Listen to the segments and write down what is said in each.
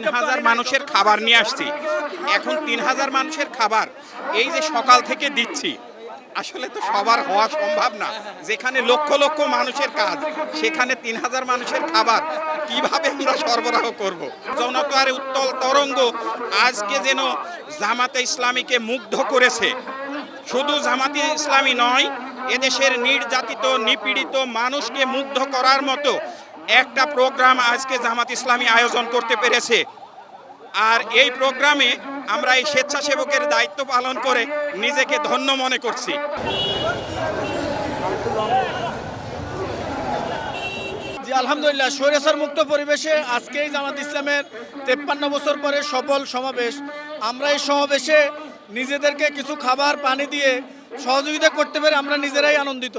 তিন হাজার মানুষের খাবার নিয়ে আসছি। এখন তিন হাজার মানুষের খাবার এই যে সকাল থেকে দিচ্ছি, আসলে তো সবার হওয়া সম্ভব না। যেখানে লক্ষ লক্ষ মানুষের কাজ, সেখানে তিন হাজার মানুষের খাবার কীভাবে আমরা সরবরাহ করব? জনতার উত্তল তরঙ্গ আজকে যেন জামাতে ইসলামীকে মুগ্ধ করেছে। শুধু জামাতে ইসলামী নয়, এদেশের নির্যাতিত, নিপীড়িত মানুষকে মুগ্ধ করার মতো একটা প্রোগ্রাম আজকে জামাত ইসলামী আয়োজন করতে পেরেছে। আর এই প্রোগ্রামে আমরা এই স্বেচ্ছাসেবকের দায়িত্ব পালন করে নিজেকে ধন্য মনে করছি। জি, আলহামদুলিল্লাহ, স্বৈরাচার মুক্ত পরিবেশে আজকেই জামাত ইসলামের তেপ্পান্ন বছর পরে সফল সমাবেশ। আমরা এই সমাবেশে নিজেদেরকে কিছু খাবার, পানি দিয়ে সহযোগিতা করতে পেরে আমরা নিজেরাই আনন্দিত।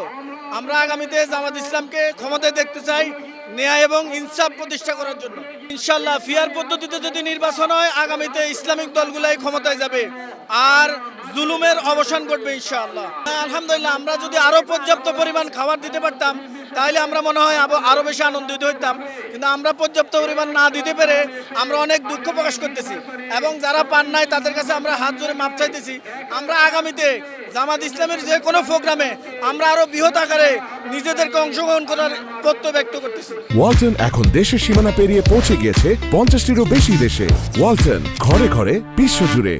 আমরা আগামীতে জামাত ইসলামকে ক্ষমতায় দেখতে চাই। ন্যায় এবং ইনসাফ প্রতিষ্ঠা করার জন্য। ইনশাল্লাহ ফিয়ার পদ্ধতিতে যদি নির্বাচন হয়, আগামীতে ইসলামিক দলগুলাই ক্ষমতায় যাবে। আর জুলুমের অবসান ঘটবে ইনশাআল্লাহ। আলহামদুলিল্লাহ, আমরা যদি আরও পর্যাপ্ত পরিমাণ খাবার দিতে পারতাম, তাহলে আমরা মনে হয় আব- আরও বেশি আনন্দিত হইতাম। কিন্তু আমরা পর্যাপ্ত পরিমাণ না দিতে পেরে আমরা অনেক দুঃখ প্রকাশ করতেছি। এবং যারা পান নাই, তাদের কাছে আমরা হাত জোরে মাপ চাইতেছি। আমরা আগামীতে জামাত ইসলামের যে কোনো প্রোগ্রামে আমরা আরও বৃহৎ আকারে নিজেদেরকে অংশগ্রহণ করার তত্ত্ব ব্যক্ত করতেছি। ওয়ালটন এখন দেশের সীমানা পেরিয়ে পৌঁছে গিয়েছে পঞ্চাশটিরও বেশি দেশে। ওয়ালটন ঘরে ঘরে বিশ্বজুড়ে।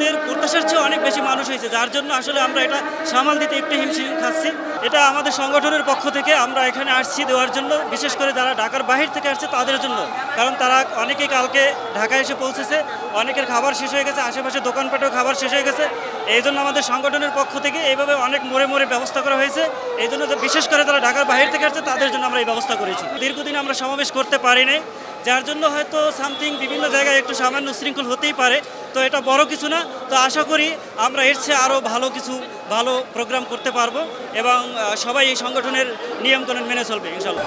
আমাদের প্রত্যাশার চেয়ে অনেক বেশি মানুষ হয়েছে, যার জন্য আসলে আমরা এটা সামাল দিতে একটু হিমশিম খাচ্ছি। এটা আমাদের সংগঠনের পক্ষ থেকে আমরা এখানে আসছি দেওয়ার জন্য, বিশেষ করে যারা ঢাকার বাহির থেকে আসছে তাদের জন্য। কারণ তারা অনেকেই কালকে ঢাকায় এসে পৌঁছেছে, অনেকের খাবার শেষ হয়ে গেছে, আশেপাশে দোকানপাটেও খাবার শেষ হয়ে গেছে। এই জন্য আমাদের সংগঠনের পক্ষ থেকে এইভাবে অনেক মোড়ে মোড়ে ব্যবস্থা করা হয়েছে। এই জন্য বিশেষ করে যারা ঢাকার বাহির থেকে আসছে তাদের জন্য আমরা এই ব্যবস্থা করেছি। দীর্ঘদিন আমরা সমাবেশ করতে পারিনি যার জন্য হয়তো সামথিং বিভিন্ন জায়গায় একটু সামান্য উশৃঙ্খল হতেই পারে। তো এটা বড় কিছু না। তো আশা করি আমরা এর চেয়ে আরও ভালো কিছু, ভালো প্রোগ্রাম করতে পারব এবং সবাই এই সংগঠনের নিয়মকানুন মেনে চলবে, ইনশাল্লাহ।